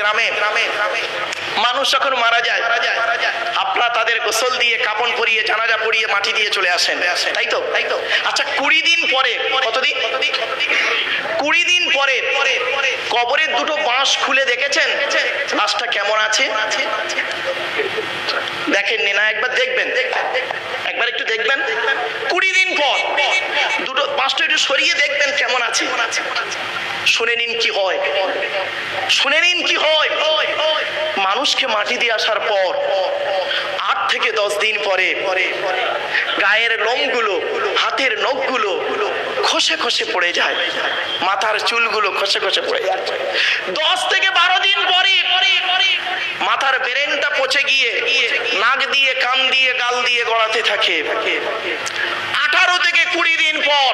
গ্রামে গ্রামে গ্রামে। মানুষ যখন মারা যায় আপনারা তাদের গোসল দিয়ে কাপন পরিয়ে জানাজা পরিয়ে মাটি দিয়ে চলে আসেন। তাই তো? তাই তো। আচ্ছা কুড়ি দিন পরে কতদিন? কুড়ি দিন পরে কবরের দুটো বাঁশ খুলে দেখেছেন? বাঁশটা কেমন আছে? দেখেননি না একবার দেখবেন। একবার একটু দেখবেন। কুড়ি দিন পর দুটো বাঁশটা একটু সরিয়ে দেখবেন কেমন আছে। শুনে নিন কি হয়। শুনে নিন কি হয়। মানুষকে মাটি দিয়ে আসার পর, আট থেকে দশ দিন পরে গায়ের লোমগুলো, হাতের নখগুলো খসে খসে পড়ে যায়। মাথার চুলগুলো খসে খসে পড়ে যায়। দশ থেকে বারো দিন পরে মাথার ব্রেনটা পচে গিয়ে, নাক দিয়ে, কান দিয়ে, গাল দিয়ে গড়াতে থাকে। আঠারো থেকে কুড়ি দিন পর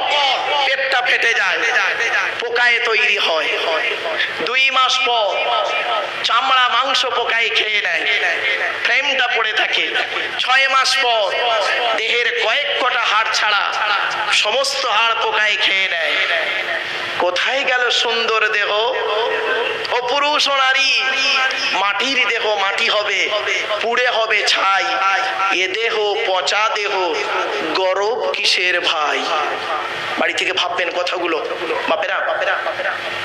পেটটা ফেটে যায়, পোকায় তৈরি হয়। দুই মাস পর চামড়া, মাংস পোকায় খেয়ে নেয়। ফ্রেমটা পড়ে থাকে। ছয় মাস পর দেহের কয়েক কটা হাড় ছাড়া সমস্ত হাড় পোকায় খেয়ে নেয়। কোথায় গেল সুন্দর দেহ? ও পুরুষ নারী, মাটির দেহ, মাটি হবে, পুড়ে হবে ছাই। এ দেহ পচা দেহ, গরব কিসের ভাই? বাড়ি থেকে ভাববেন কথাগুলো। বাপেরা,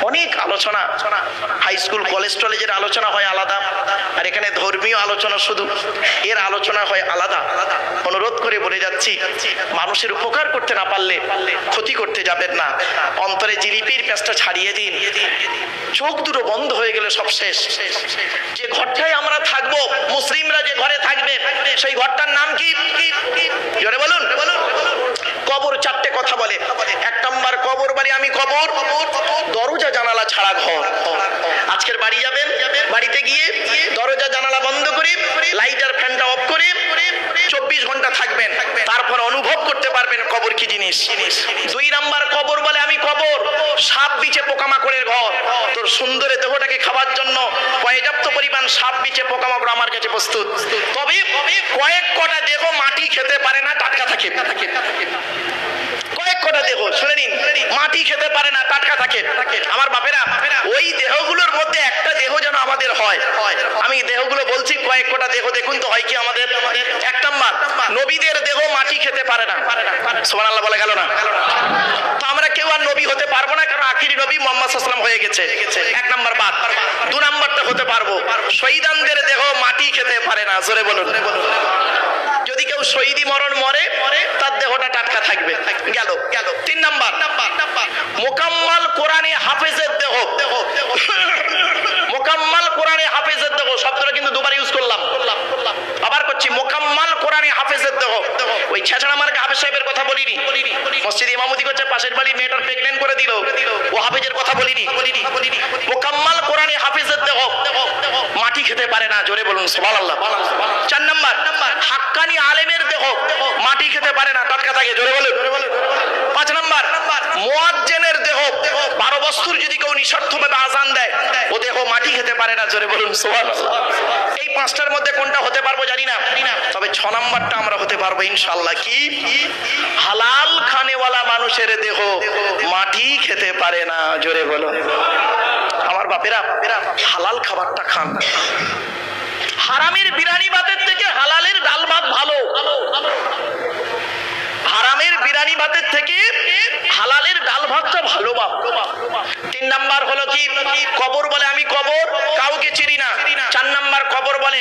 অনেক আলোচনা। হাই স্কুল কলেজ টলেজের আলোচনা হয় আলাদা, আর এখানে ধর্মীয় আলোচনা শুধু। এর আলোচনা হয় আলাদা। অনুরোধ করে বলে যাচ্ছি, মানুষের উপকার করতে না পারলে ক্ষতি করতে যাবেন না। অন্তরে জিলিপির প্যাঁচটা ছাড়িয়ে দিন। চোখ দুটো বন্ধ হয়ে গেলে সব শেষ। যে ঘরটায় আমরা থাকব, মুসলিমরা যে ঘরে থাকবে, সেই ঘরটার নাম কি? জোরে বলুন। বলুন কবর চারটে কথা বলে। এক নম্বর, কবর বাড়ি আমি কবর, দরজা জানালা ছাড়া ঘর। আজকের বাড়ি যাবেন, বাড়িতে গিয়ে দরজা জানালা বন্ধ করে, লাইটার ফ্যানটা অফ করে, চব্বিশ ঘণ্টা থাকবেন। তারপর অনুভব করতে পারবেন কবর কি জিনিস। দুই নাম্বার, কবর বলে আমি কবর, সাপ বিচে পোকামাকড়ের ঘর। তোর সুন্দরে দেহটাকে খাবার জন্য পর্যাপ্ত পরিমাণ সাপ বিচে পোকামাকড় আমার কাছে প্রস্তুত। তবে কয়েক কটা দেহ মাটি খেতে পারে না, টাটকা থাকে। কয়েক কটা দেহ, শুনে নিন, মাটি খেতে পারে না, টাটকা থাকে। আমার বাপেরা, ওই দেহগুলোর মধ্যে একটা দেহ যেন আমাদের হয়। আমি দেহগুলো বলছি কয়েক কটা দেহ দেখুন তো, হয় কি আমাদের? এক নম্বর, নবীদের দেহ মাটি খেতে পারে না। সোমান আল্লাহ বলে গেল না তো আমরা কেউ আর নবী হতে পারব না, কারণ আখিরি নবী মোহাম্মদ হয়ে গেছে। এক নাম্বার বাদ। দু নাম্বারটা হতে পারব। শহীদানদের দেহ মাটি খেতে পারে না, জোরে বলুন। যদি কেউ শহীদি মরণ মরে, তার দেহটা টাটকা থাকবে। গেল। গেল তিন নাম্বার। মোকাম্মাল কোরআনে হাফেজের দেহ। মোকাম্মাল কোরআনে হাফেজের দেহ, শব্দটা কিন্তু দুবার ইউজ করলাম। আবার করছি, মোকাম্মাল কোরআনে হাফেজের দেহ। ওই ছেঁচড়া মার্কে হাফেজ সাহেবের কথা বলিনি। মসজিদ ইমামতি করছে, পাশের বাড়ি মেয়েটার প্রেগনেন্ট করে দিল। ও হাফেজের কথা বলিনি। মোকাম্মাল কোরআনে হাফেজের দেহ। মাটি খেতে পারে না, জোরে বলুন আল্লাহ চার নাম্বার, হাক্কানি আলেমের দেহ। মাটি খেতে পারে না, টাটকা থাকে, জোরে বলুন। পাঁচ নাম্বার বারো বস্তুর যদি কেউ নিঃস্বার্থভাবে আজান দেয়, ও দেহ মাটি খেতে পারে না, জোরে বলুন, সুবহানাল্লাহ। এই পাঁচটার মধ্যে কোনটা হতে পারব জানি না। তবে ছ নাম্বারটা আমরা হতে পারব ইনশাল্লাহ কি? হালাল খানেওয়ালা মানুষের দেহ মাটি খেতে পারে না, জোরে বলো আমার বাপেরা, হালাল খাবারটা খান। হারামের বিরিয়ানি ভাতের থেকে হালালের ডাল ভাত ভালো। হারামের বিরানি ভাতের থেকে হালালের ডাল ভাতটা ভালো বাপ তিন নাম্বার হলো কি? কবর বলে আমি কবর, কাউকে চিনি না। চার নাম্বার কবর বলে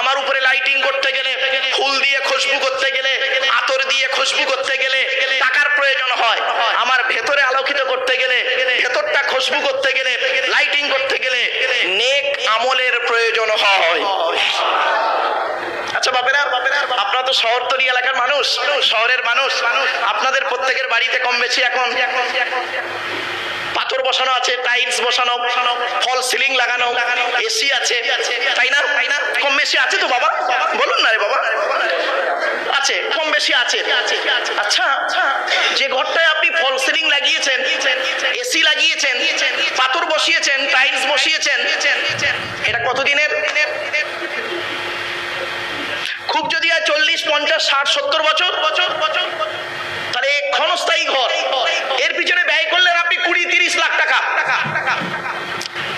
আমার উপরে লাইটিং করতে গেলে, ফুল দিয়ে খুশবু করতে গেলে, আতর দিয়ে খুশবু করতে গেলে টাকার প্রয়োজন হয় আমার ভেতরে আলোকিত করতে গেলে ভেতরটা খুশবু করতে গেলে লাইটিং করতে গেলে নেক আমলের প্রয়োজন হয় আচ্ছা বাপেরা আপনারা তো শহরতলি এলাকার মানুষ, শহরের মানুষ। আপনাদের প্রত্যেকের বাড়িতে কম বেশি এখন পাথর বসানো আছে, টাইলস বসানো, ফল সিলিং লাগানো, এসি আছে। তাই না? কম বেশি আছে তো বাবা? বলুন না রে বাবা। আছে, কম বেশি আছে। আচ্ছা যে ঘরটায় আপনি ফল সিলিং লাগিয়েছেন, এসি লাগিয়েছেন, পাথর বসিয়েছেন, টাইলস বসিয়েছেন, এটা কতদিনের খুব যদি হয় চল্লিশ পঞ্চাশ, ষাট, সত্তর বছর? বছর বছর তাহলে ক্ষণস্থায়ী ঘর, এর পিছনে ব্যয় করলেন আপনি কুড়ি, তিরিশ লাখ টাকা।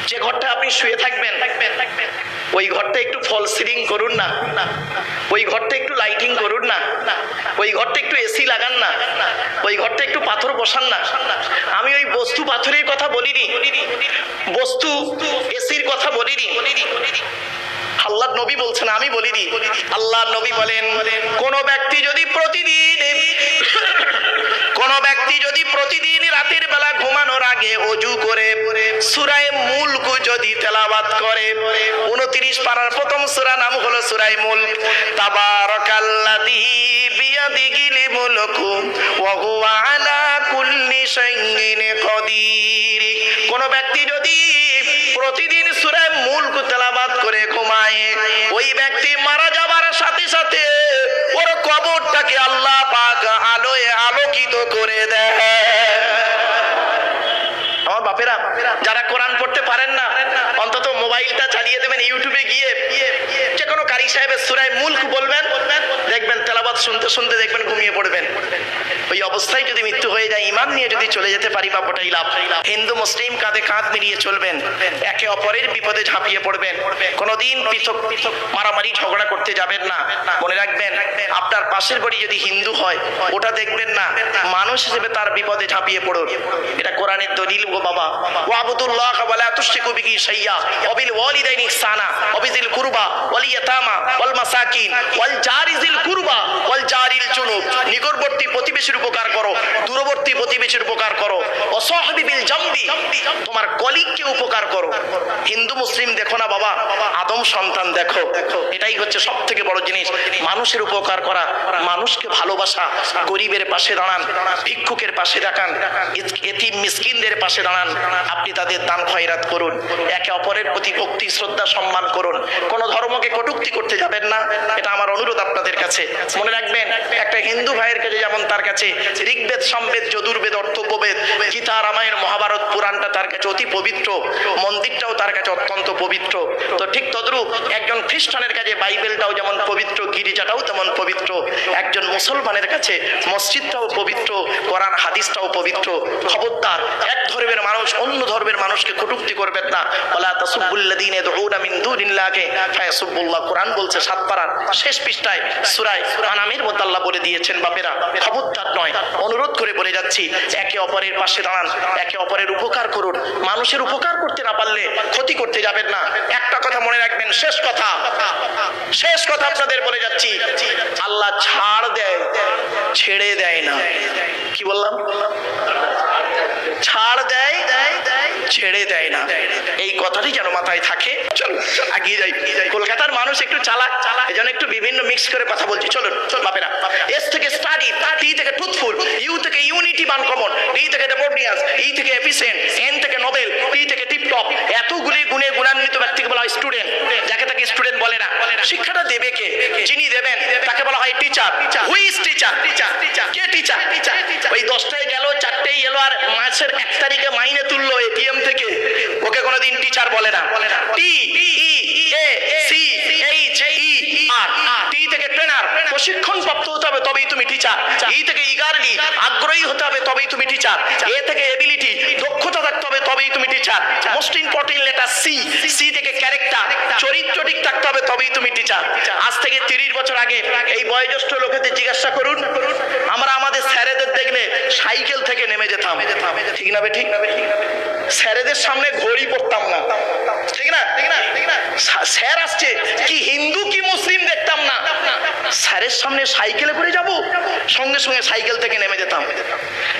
যে ঘরটা আপনি শুয়ে থাকবেন, ওই ঘরটা একটু ফল সিলিং করুন না, ওই ঘরটা একটু লাইটিং করুন না, ওই ঘরটা একটু এসি লাগান না, ওই ঘরটা একটু পাথর বসান না। আমি ওই বস্তু পাথরের কথা বলিনি, বস্তু এসির কথা বলিনি। আল্লাহ নবী বলছেন, আমি বলিনি আল্লাহ নবী বলেন, কোন ব্যক্তি যদি প্রতিদিন কোন ব্যক্তি যদি প্রতিদিন রাতের বেলা ঘুমানোর আগে অজু করে, সুরায় মুলক যদি তেলাবাত করে, উনত্রিশ পারার প্রথম সুরা নাম হলো সুরায় মুলক। তাবারাকাল্লাযী বিয়াদিহিল মুলকু ওয়া আলা কুল্লি শাইইন কদির। কোন ব্যক্তি যদি প্রতিদিন সুরে মূল কুতলাবাদ করে ঘুমায়। ওই ব্যক্তি মারা যাবার সাথে সাথে ওর কবরটাকে আল্লাহ পাক আলোয় আলোকিত করে দেয়। আমার বাপেরা, যারা কোরআন পড়তে পারেন না, অন্তত মোবাইলটা চালিয়ে দেবেন ইউটিউবে গিয়ে। কোনো কারি সাহেবের সুরায় মুল্ক বলবেন, দেখবেন তেলাবাদ শুনতে শুনতে দেখবেন ঘুমিয়ে পড়বেন। ওই অবস্থায় যদি মৃত্যু হয়ে যায় ইমান নিয়ে যদি চলে যেতে পারি, বাপটাই লাভ। হিন্দু, মুসলিম কাঁধে কাঁধ মিলিয়ে চলবেন। একে অপরের বিপদে ঝাঁপিয়ে পড়বেন। কোনোদিন পৃথক পৃথক মারামারি, ঝগড়া করতে যাবেন না। মনে রাখবেন, আপনার পাশের বাড়ি যদি হিন্দু হয়, ওটা দেখবেন না। মানুষ হিসেবে তার বিপদে ঝাঁপিয়ে পড়ুন। এটা কোরআনের দলিল গো বাবা। ওয়াবুদুল্লাহ ওয়ালা তুশরিকু বিহি শাইয়্যা ওয়াবিল ওয়ালিদাইনি ইহসানা। ওয়াবিজিল কুরবা ওয়াল নিকটবর্তী প্রতিবেশীর উপকার করো, দূরবর্তী প্রতিবেশীর উপকার করো। অসহাবি বিল জামবি, তোমার কলিগকে উপকার করো। হিন্দু, মুসলিম, দেখো না বাবা, আদম সন্তান দেখো। এটাই হচ্ছে সব থেকে বড় জিনিস। মানুষের উপকার করা, মানুষকে ভালোবাসা, গরিবের পাশে দাঁড়ান, ভিক্ষুকের পাশে দাঁড়ান এতিম মিসকিনদের পাশে দাঁড়ান, আপনি তাদের দান খয়রাত করুন। একে অপরের প্রতি ভক্তি, শ্রদ্ধা, সম্মান করুন। কোনো ধর্মকে কটুক্তি করতে যাবেন না। এটা আমার অনুরোধ আপনাদের কাছে। মনে রাখবেন, একটা হিন্দু ভাইয়ের কাছে যেমন তার কাছে ঋগ্বেদ, সম্বেদ, যদুর্বেদ, অর্থপবেদ, গীতা, রামায়ণ, মহাভারত পুরাণটা তার কাছে অতি পবিত্র। মন্দিরটাও তার কাছে অত্যন্ত পবিত্র। তো ঠিক তদ্রূপ একজন খ্রিস্টানের কাছে বাইবেলটাও যেমন পবিত্র, গিরিজাটাও তেমন পবিত্র। একজন মুসলমানের কাছে মসজিদটাও পবিত্র, কোরআন, হাদিসটাও পবিত্র। খবরদার, এক ধর্মের মানুষ, অন্য ধর্মের মানুষকে কটুক্তি করবেন না। ওলা তাসুবুল্লাযীনা ইয়াদউনা মিন ফায়াসুবুল্লাহ কোরআন বলছে সাত পারার শেষ পৃষ্ঠায় সূরায় আনামের মধ্যে আল্লাহ বলে দিয়েছেন, বাপেরা, খবরদার নয়। অনুরোধ করে বলে যাচ্ছি, একে অপরের পাশে দাঁড়ান, একে অপরের উপকার করুন। মানুষের উপকার করতে না পারলে ক্ষতি করতে যাবেন না। একটা কথা মনে রাখবেন, শেষ কথা। শেষ কথা আপনাদের বলে যাচ্ছি, আল্লাহ ছাড় দেয়, ছেড়ে দেয় না। কি বললাম? ছাড় দেয় দেয় ছেড়ে দেয় না। এই কথাটি যেন মাথায় থাকে। চলো, এগিয়ে যাই। কলকাতার মানুষ একটু চালাক চালাক এই একটু বিভিন্ন মিক্স করে কথা বলছি। চলুন চল বাপেরা। এস থেকে স্টাডি টি থেকে ট্রুথফুল ইউ থেকে ইউনিটি মান কমন ডি থেকে ডেমোডিয়াস ই থেকে এফিসিয়েন্ট এন থেকে নোবেল টি থেকে টিপটপ এতগুলি গুণে গুণান্বিত ব্যক্তিকে বলা হয় স্টুডেন্ট যাকে তাকে স্টুডেন্ট বলে না। শিক্ষাটা দেবে কে? যিনি দেবেন, তাকে বলা হয় teacher who is teacher teacher teacher K teacher teacher ওই দশটায় গেল চারটেই এলো, আর মাসের এক তারিখে মাইনে তুললো এটিএম থেকে। ওকে কোনোদিন টিচার বলে না। টি ই এ সি এইচ ই প্রশিক্ষণ প্রাপ্ত হতে হবে তবেই তুমি টিচার এই থেকে ইগারলি আগ্রহী হতে হবে তবেই তুমি টিচার এ থেকে এবিলিটি দক্ষতা থাকতে হবে তবেই তুমি teacher most important letter C C থেকে ক্যারেক্টার চরিত্র ঠিক থাকতে হবে তবেই তুমি টিচার আজ থেকে তিরিশ বছর আগে এই বয়োজ্যেষ্ঠ লোকেদের জিজ্ঞাসা করুন। আমরা আমাদের স্যারেদের দেখলে সাইকেল থেকে নেমে যেতাম। ঠিক না ঠিক? স্যারেদের সামনে ঘড়ি পড়তাম না। ঠিক না? স্যার আসছে। কি হিন্দু, কি মুসলিম দেখতাম না। স্যারের সামনে সাইকেলে করে যাব? সঙ্গে সঙ্গে সাইকেল থেকে নেমে যেতাম।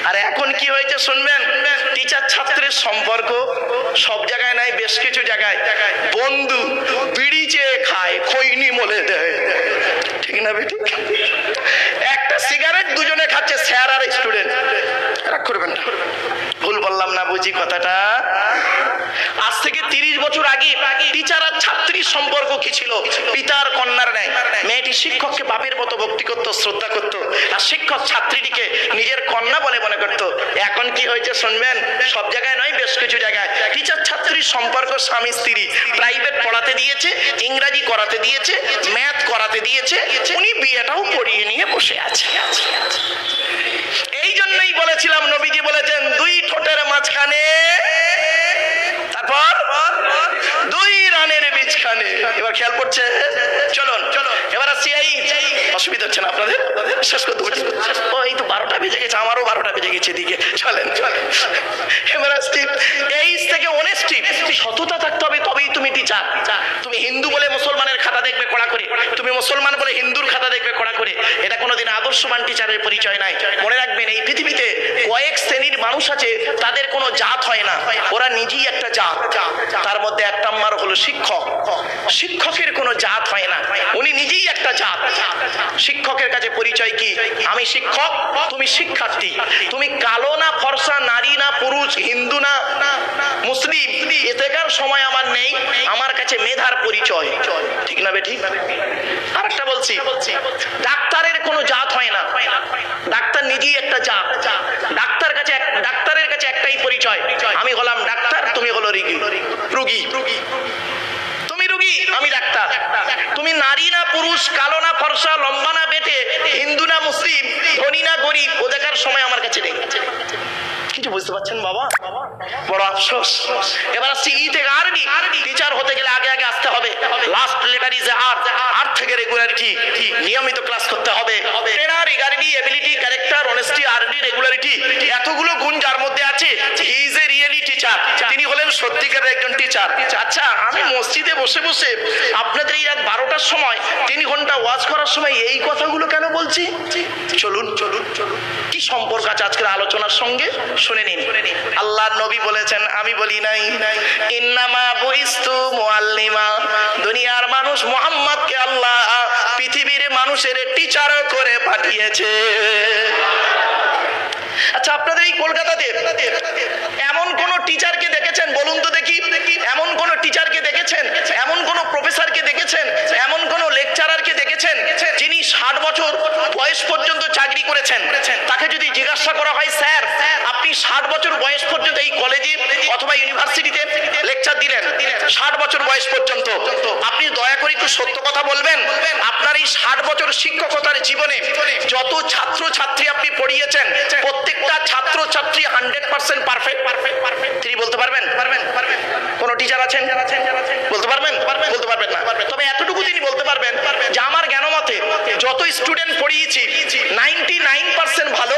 আর এখন কি হয়েছে শুনবেন? টিচার ছাত্রের সম্পর্ক সব জায়গায় নাই, বেশ কিছু জায়গায়। বন্ধু বিড়ি চেয়ে খায়, খৈনি মলে দেয়। ঠিক না বেটি? একটা সিগারেট দুজনে খাচ্ছে, স্যার আর স্টুডেন্ট। রাগ করবেন ভুল বললাম না, বুঝি কথাটা? আজ থেকে তিরিশ বছর আগে টিচার আর ছাত্রীর সম্পর্ক কি ছিল? পিতার কন্যার নেয় মেয়েটি শিক্ষককে বাপের মতো ভক্তি করত, শ্রদ্ধা করত আর শিক্ষক ছাত্রীটিকে নিজের কন্যা বলে মনে করত। এখন কি হয়েছে শুনবেন? সব জায়গায় নয়, বেশ কিছু জায়গায়। টিচার ছাত্রীর সম্পর্ক স্বামী স্ত্রী। প্রাইভেট পড়াতে দিয়েছে, ইংরাজি করাতে দিয়েছে, ম্যাথ করাতে দিয়েছে, উনি বিয়েটাও পড়িয়ে নিয়ে বসে আছে। এই জন্যই বলেছিলাম নবীজি বলেছেন, দুই ঠোঁটের মাঝখানে এবার খেয়াল করছে। চলুন চলুন। এবার এটা কোনোদিন আদর্শবান টিচারের পরিচয় নাই। মনে রাখবেন, এই পৃথিবীতে কয়েক শ্রেণির মানুষ আছে, তাদের কোনো জাত হয় না। ওরা নিজেই একটা জাত। তার মধ্যে এক শিক্ষক। শিক্ষকের কোনো জাত হয় না। উনি নিজেই একটা জাত শিক্ষকের কাছে পরিচয় কি? আমি শিক্ষক, তুমি শিক্ষার্থী। তুমি কালো না, ফর্সা, নারী না, পুরুষ, হিন্দু না, মুসলিম। এতেকার সময় আমার নেই, আমার কাছে মেধার পরিচয়। ঠিক না বে ঠিক আর একটা বলছি, ডাক্তারের কোনো জাত হয় না। ডাক্তার নিজেই একটা জাত। ডাক্তার কাছে ডাক্তারের কাছে একটাই পরিচয়। আমি হলাম ডাক্তার, তুমি হলো রুগী। রুগী। রুগী আমি ডাক্তার। তুমি নারী না পুরুষ, কালো না ফর্সা, লম্বা না বেটে, হিন্দু না মুসলিম, ধনী না গরিব ও দেখার সময় আমার কাছে নেই। ক্যারেক্টার অনেস্টি আরডি রেগুলারিটি এতগুলো গুণ যার মধ্যে আছে তিনি হলেন সত্যিকারের একজন টিচার আচ্ছা আমি মসজিদে বসে বসে আপনাদের এই রাত বারোটার সময় তিন ঘণ্টা ওয়াজ করার সময় এই কথাগুলো কেন বলছি? চলুন চলুন চলুন। কি সম্পর্ক আছে আজকের আলোচনার সঙ্গে? শুনে নিন। আল্লাহ নবী বলেছেন, আমি বলি নাই, ইন্নামা বইস্তু মুআল্লিমা। দুনিয়ার মানুষ মোহাম্মদকে আল্লাহ পৃথিবীর মানুষের টিচার করে পাঠিয়েছে। আচ্ছা আপনাদের এই কলকাতাতে এমন কোন টিচারকে দেখেছেন বলুন তো দেখি এমন কোন টিচারকে দেখেছেন এমন কোন প্রফেসরকে দেখেছেন এমন কোন লেকচারারকে দেখেছেন যিনি ষাট বছর বয়স পর্যন্ত চাকরি করেছেন তাকে যদি জিজ্ঞাসা করা হয় স্যার আপনি ষাট বছর বয়স পর্যন্ত এই কলেজে অথবা ইউনিভার্সিটিতে লেকচার দিলেন ষাট বছর বয়স পর্যন্ত আপনি দয়া করে একটু সত্য কথা বলবেন? আপনার এই ষাট বছর শিক্ষকতার জীবনে যত ছাত্র ছাত্রী আপনি পড়িয়েছেন প্রত্যেকটা ছাত্র ছাত্রী hundred percent perfect perfect perfect তিনি বলতে পারবেন পারবেন পারবেন কোন টিচার আছেন বলতে পারবেন বলতে পারবেন না তবে এতটুকু তিনি বলতে পারবেন যে আমার জ্ঞান মতে যত স্টুডেন্ট পড়িয়েছি নাইনটি নাইন পার্সেন্ট ভালো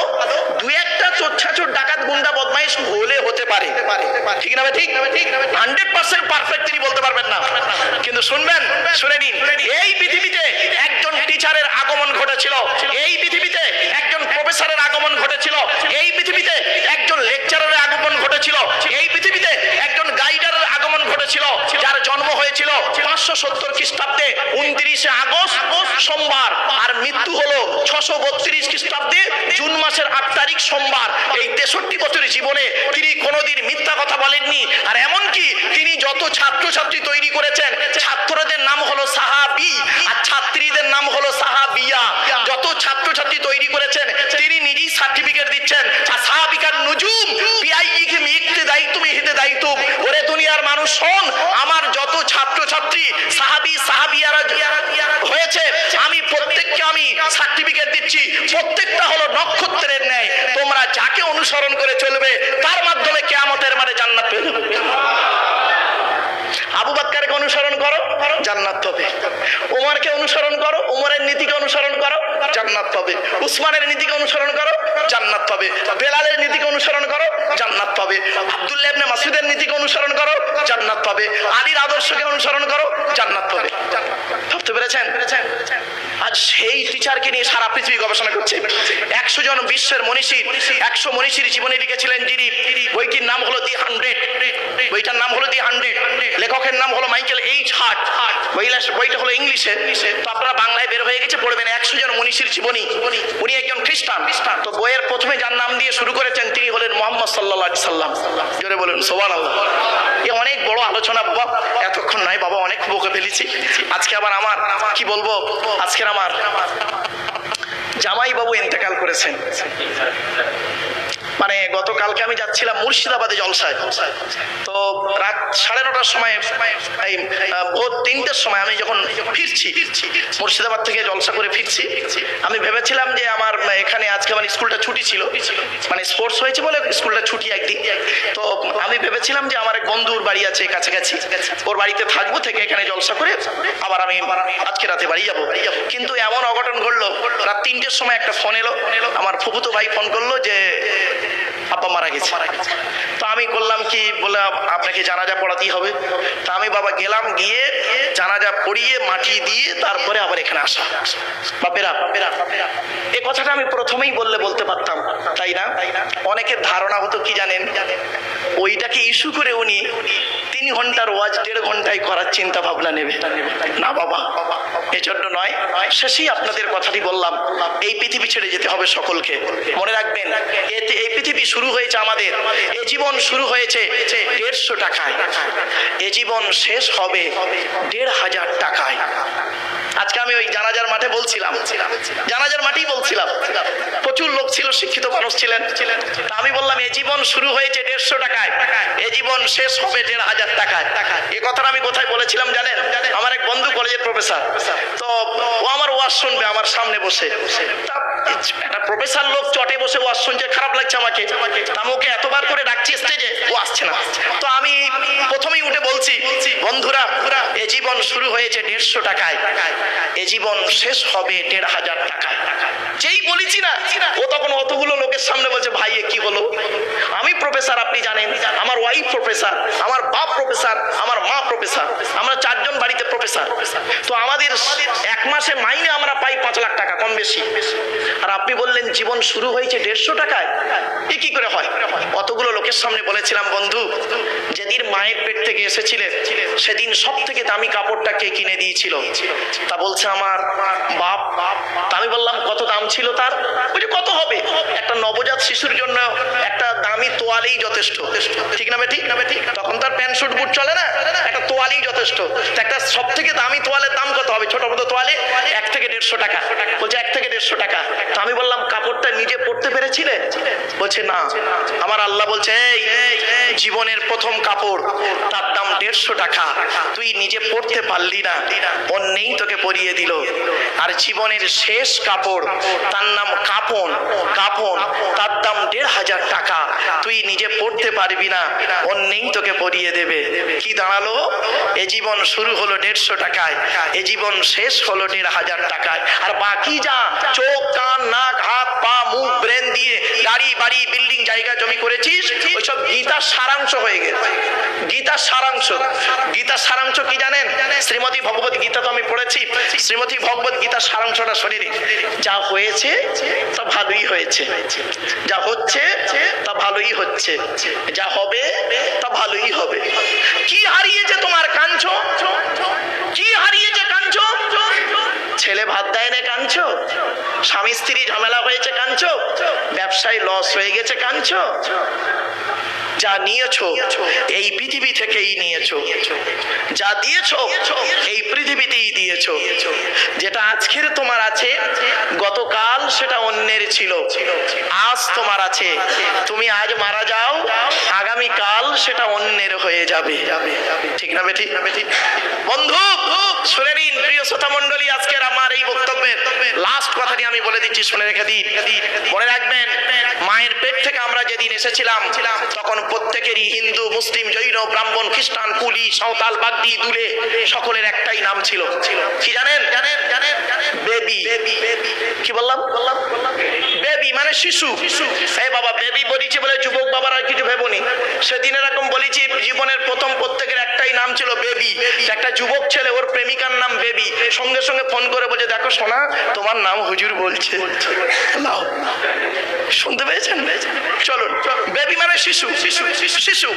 দু একটা চোচ্ছাচোর ডাকাত বদমাইশ হলে হতে পারে। ঠিক না ঠিক? হান্ড্রেড পার্সেন্ট পারফেক্ট তিনি বলতে পারবেন না। কিন্তু শুনবেন, শুনে নিন, এই পৃথিবীতে একজন টিচারের আগমন ঘটেছিল। এই পৃথিবীতে একজন প্রফেসরের আগমন ঘটেছিল। এই পৃথিবীতে একজন লেকচারের আগমন ঘটেছিল এই পৃথিবীতে একজন গাইডারের আগমন ঘটেছিল যার জন্ম হয়েছিল পাঁচশো সত্তর খ্রিস্টাব্দে উনত্রিশে আগস্ট সোমবার, আর মৃত্যু হলো ছশো বত্রিশ খ্রিস্টাব্দে জুন মাসের আট তারিখ সোমবার। এই তেষট্টি বছরের জীবনে তিনি কোনোদিন মিথ্যা কথা বলেননি। আর এমনকি তিনি যত ছাত্রছাত্রী তৈরি করেছেন, ছাত্রদের নাম হলো সাহাবি, আর ছাত্রীদের নাম হলো সাহাবিয়া। যত ছাত্রছাত্রী তৈরি করেছেন, তিনি নিজেই সার্টিফিকেট দিচ্ছেন, আর সাহাবিকার নুজুম পিআইকে মিকতে দায়িত্ব হিতে দায়িত্ব ওরে দুনিয়ার মানুষ, শোন, আমার অনুসরণ করে চলবে, তার মাধ্যমে কেয়ামতের মারে জান্নাত পেয়ে যাবে। আবু বাক্কারকে অনুসরণ করো, জান্নাত পাবে। ওমরকে অনুসরণ করো ওমরের নীতিকে অনুসরণ করো, জান্নাত পাবে। উসমানের নীতিকে অনুসরণ করো, জান্নাত পাবে। বেলালের নীতিকে অনুসরণ করো, জান্নাত পাবে। আব্দুল্লাহ ইবনে মাসুদের নীতিকে অনুসরণ করো, জান্নাত পাবে। আলীর আদর্শকে অনুসরণ করো, জান্নাত পাবে। ভাবতে পেরেছেন? আজ সেই টিচারকে নিয়ে সারা পৃথিবী গবেষণা করছে। একশো জন বিশ্বের মনীষী, একশো মনীষীর জীবনে লিখেছিলেন যিনি। বইটির নাম হলো দি হান্ড্রেড বইটার নাম হলো দি হান্ড্রেড লেখকের নাম হলো মাইকেল এইচ হার্ট বইলা বইটা হলো ইংলিশে। তো আপনারা বাংলায় বের হয়ে গেছে, পড়বেন একশো জন মনীষীর জীবনী। উনি একজন খ্রিস্টান। তো বইয়ের প্রথমে যার নাম দিয়ে শুরু করেছেন, তিনি হলেন মোহাম্মদ সাল্লাহ সাল্লাম। জোরে বলুন সোবান এ অনেক বড় আলোচনা, বাবা। এতক্ষণ নাই বাবা, অনেক বকে ফেলেছি। আজকে আবার আমার, কি বলব? আজকের আমার জামাই বাবু ইন্তেকাল করেছেন। মানে গতকালকে আমি যাচ্ছিলাম মুর্শিদাবাদে জলসায়। তো রাত সাড়ে নটার সময় ভোর তিনটের সময় আমি যখন ফিরছি, মুর্শিদাবাদ থেকে জলসা করে ফিরছি, আমি ভেবেছিলাম যে আমার, এখানে আজকে আমার স্কুলটা ছুটি ছিল। মানে স্পোর্টস হয়েছে বলে স্কুলটা ছুটি একদিন। তো আমি ভেবেছিলাম যে আমার এক বন্ধুর বাড়ি আছে কাছাকাছি। ওর বাড়িতে থাকব থেকে এখানে জলসা করে আবার আমি আজকে রাতে বাড়ি যাব। কিন্তু এমন অঘটন ঘটলো, রাত তিনটের সময় একটা ফোন এলো। আমার ফুফুতো ভাই ফোন করল যে আব্বা মারা গেছে। তো আমি করলাম কি বললাম আপনাকে জানাজা পড়াতেই হবে। আমি বাবা গেলাম, গিয়ে জানাজা পড়িয়ে মাটি দিয়ে তারপরে আবার এখানে আসা। বাপেরা বাপেরা এ কথাটা আমি প্রথমেই বললে বলতে পারতাম, তাই না? অনেকের ধারণা হতো কি জানেন? ওইটাকে ইস্যু করে উনি তিন ঘণ্টার ওয়াজ, দেড় ঘন্টায় করার চিন্তা ভাবনা নেবে। না বাবা, এজন্য নয়, শেষেই আপনাদের কথাটি বললাম। এই পৃথিবী ছেড়ে যেতে হবে সকলকে। মনে রাখবেন এই পৃথিবী শুরু হয়েছে আমাদের। এ জীবন শুরু হয়েছে দেড়শো টাকায়। এ জীবন শেষ হবে দেড় হাজার টাকায়। আজকে আমি ওই জানাজার মাঠে বলছিলাম। জানাজার মাঠেই বলছিলাম। প্রচুর লোক ছিল, শিক্ষিত মানুষ ছিলেন। আমি বললাম, এ জীবন শুরু হয়েছে দেড়শো টাকায়। এ জীবন শেষ হবে দেড় হাজার টাকায়। এ কথাটা আমি কোথায় বলেছিলাম জানেন? আমার এক বন্ধু কলেজের প্রফেসর তো ও আমার ওয়াজ শুনবে আমার সামনে বসে। তা একটা প্রফেসর লোক চটে বসে ওয়াজ শুনছে খারাপ লাগছে আমাকে। তা আমি এতবার করে ডাকছি স্টেজে ও আসছে না। তো আমি প্রথমেই উঠে বলছি, বন্ধুরা, এ জীবন শুরু হয়েছে দেড়শো টাকায়। এ জীবন শেষ হবে দেড় হাজার টাকায়। যেই বলেছি না, ও তখন অতগুলো লোকের সামনে বলছে, ভাই কি হলো? আমি প্রফেসর আপনি জানেন, আমার ওয়াইফ প্রফেসর আমার বাপ প্রফেসর আমার মা প্রফেসর আমরা চারজন বাড়িতে প্রফেসর তো আমাদের এক মাসে মাইনে আমরা পাই পাঁচ লাখ টাকা, কম বেশি। আর আপনি বললেন জীবন শুরু হয়েছে দেড়শো টাকায়। এ কি করে হয়? অতগুলো লোকের সামনে বলেছিলাম, বন্ধু, যেদিন মায়ের পেট থেকে এসেছিলেন সেদিন সব থেকে দামি কাপড়টা কে কিনে দিয়েছিল? তা বলছে আমার বাপ। তা আমি বললাম, কত দাম ছিল তার? বলছে, কত হবে? একটা নবজাত শিশুর জন্য একটা দামি তোয়ালেই যথেষ্ট। ঠিক না ঠিক না ঠিক তখন তার প্যান্ট শুট বুট চলে না? একটা তোয়ালেই যথেষ্ট। একটা সব থেকে দামি তোয়ালের দাম কত হবে? ছোট মতো তোয়ালে? এক থেকে দেড়শো টাকা। বলছে, এক থেকে দেড়শো টাকা। তো আমি বললাম, কাপড়টা নিজে পড়তে পেরেছিলে? বলছে, না। আমার আল্লাহ বলছে, এই, জীবনের প্রথম কাপড়, তার দাম দেড়শো টাকা। তুই নিজে পড়তে পারলি না। অন্যেই তোকে পরিয়ে দিল। আর জীবনের শেষ কাপড়, তার নাম কাপন। কাপন, তার দাম দেড় হাজার টাকা। তুই নিজে পড়তে পারবি না। অন্যেই তোকে পরিয়ে দেবে। কি দাঁড়াল? এ জীবন শুরু হলো দেড়শো টাকায়। এ জীবন শেষ হলো দেড় হাজার টাকায়। আর বাকি যা, চোখ, কান নাক, হাত, পা, মুখ, ব্রেন দিয়ে গাড়ি, বাড়ি, বিল্ডিং, জায়গা জমি করেছিস, ওইসব গীতার সারাংশ হয়ে গেছে। গীতার সারাংশ। গীতার সারাংশ কি জানেন? শ্রীমতী ভগবত গীতা তো আমি পড়েছি। শ্রীমতী ভগবত গীতার সারাংশটা শরীরে যা হয়েছে, তা ভালোই হয়েছে। যা হচ্ছে, তা ভালোই হচ্ছে। যা হবে, তা ভালোই হবে। কি হারিয়েছে তোমার কাঞ্চ? কি হারিয়েছে কাঞ্চ? ছেলে ভাত দেয় না কাঞ্চ স্বামী স্ত্রী ঝামেলা হয়েছে কাঞ্চ ব্যবসায় লস হয়ে গেছে কাঞ্চ যা নিয়েছো, এই পৃথিবী থেকেই যা এই পৃথিবীতেই যেটা আজকের তোমার আছে, গতকাল সেটা অন্যের ছিল। আজ তোমার আছে। তুমি আজ মারা যাও আগামী কাল সেটা অন্যের হয়ে যাবে। ঠিক না বন্ধু! শুনে নিন প্রিয় শ্রোতা মন্ডলী আজকের আমার এই বক্তব্যের লাস্ট কথাটি আমি বলে দিচ্ছি, শুনে রেখে দিন মনে রাখবেন, মায়ের পেট থেকে আমরা যেদিন এসেছিলাম, তখন প্রত্যেকেরই হিন্দু, মুসলিম, জৈন, ব্রাহ্মণ, খ্রিস্টান, কুলি, সাঁওতাল, বাগদি সকলের একটাই নাম ছিল। কি জানেন? জানেন জানেন বেবি। কি বললাম বললাম? বেবি মানে শিশু। এই বাবা, বেবি বলেছি বলে যুবক বাবার আর কিছু ভেবনি। সেদিন এরকম বলেছি, জীবনের প্রথম প্রত্যেকের একটাই নাম ছিল বেবি। একটা যুবক ছেলে, ওর প্রেমিকার নাম বেবি। সঙ্গে সঙ্গে ফোন করে বলছে, দেখো সোনা, তোমার নাম হুজুর বলছে। নাও শুনতে পেয়েছেন? চলুন, বেবি মানে শিশু শিশু শিশু শিশু।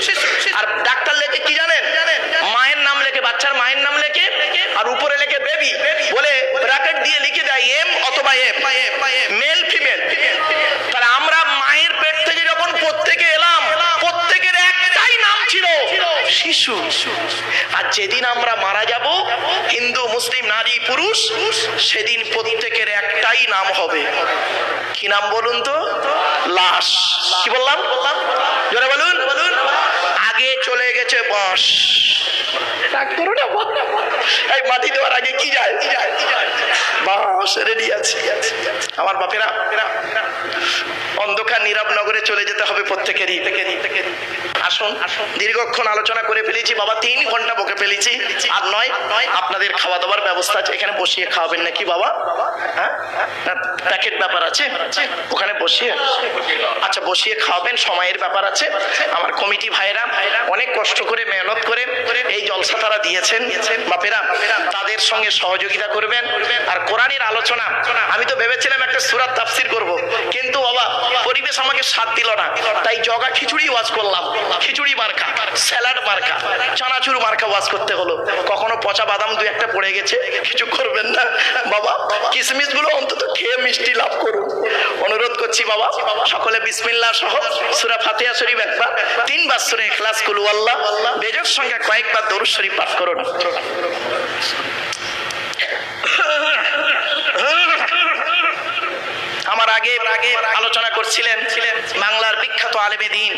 আর ডাক্তার লেগে কি জানেন মায়ের নাম লেখে বাচ্চার মায়ের নাম লেখে আর উপরে লেখে বেবি বলে ব্র্যাকেট দিয়ে লিখে দেয় এম অথবা এম মেল ফিমেল তাহলে আমরা মায়ের পেট থেকে যখন প্রত্যেকে এলাম প্রত্যেকের একটাই নাম ছিল শিশু আর যেদিন আমরা মারা যাব হিন্দু মুসলিম নারী পুরুষ সেদিন প্রত্যেকের একটাই নাম হবে। কি নাম বলুন তো? লাশ। কি বললাম? বললাম জোরে বলুন। বলুন আগে চলে গেছে বাঁশ আমার বাপেরা, অন্ধকার চলে যেতে হবে আসুন, দীর্ঘক্ষণ আলোচনা করে ফেলেছি। বাবা, তিন ঘণ্টা বকে ফেলেছি। আর নয় নয় আপনাদের খাওয়া দাওয়ার ব্যবস্থা আছে। এখানে বসিয়ে খাওয়াবেন নাকি বাবা? হ্যাঁ? প্যাকেট ব্যাপার আছে? ওখানে বসিয়ে। আচ্ছা বসিয়ে খাওয়াবেন, সময়ের ব্যাপার আছে। আমার কমিটি ভাইরা অনেক কষ্ট করে, মেহনত করে এই জলসা তারা দিয়েছেন। বাপেরা, তাদের সঙ্গে সহযোগিতা করবেন। আর কোরআনের আলোচনা, আমি তো ভেবেছিলাম একটা সুরাত তাফসির করব। কিন্তু বাবা, পরিবেশ আমাকে সাথ দিল না। তাই জগা খিচুড়ি ওয়াজ করলাম। খিচুড়ি মার্কা, স্যালাড মার্কা, চানাচুর মার্কা ওয়াজ করতে হলো। কখনো পচা বাদাম দু একটা পড়ে গেছে, কিছু করবেন না। বাবা কিশমিশগুলো অন্তত খেয়ে মিষ্টি লাভ করুন। করছি বাবা। সকলে বিসমিল্লাহ সহ সুরা ফাতিহা শরীফ একবার, তিনবার সুরে ইখলাস কুলু আল্লাহ, বেজর সঙ্গে কয়েকবার দরুদ শরীফ পাঠ করুন আমার আগে আগে আলোচনা করছিলেন বাংলার বিখ্যাত আলেমে দিন।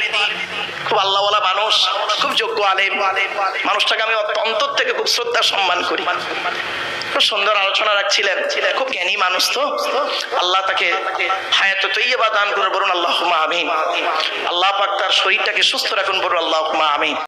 খুব আল্লাহওয়ালা মানুষ, খুব যোগ্য আলেম। মানুষটাকে আমি অন্তর থেকে খুব শ্রদ্ধা সম্মান করি। সুন্দর আলোচনা রাখছিলেন, খুব জ্ঞানী মানুষ তো। আল্লাহ তাকে হায়াত তৈবা দান করে বলুন আল্লাহ আমিন। আল্লাহ পাক তার শরীরটাকে সুস্থ রাখুন, বলুন আল্লাহ আমিন।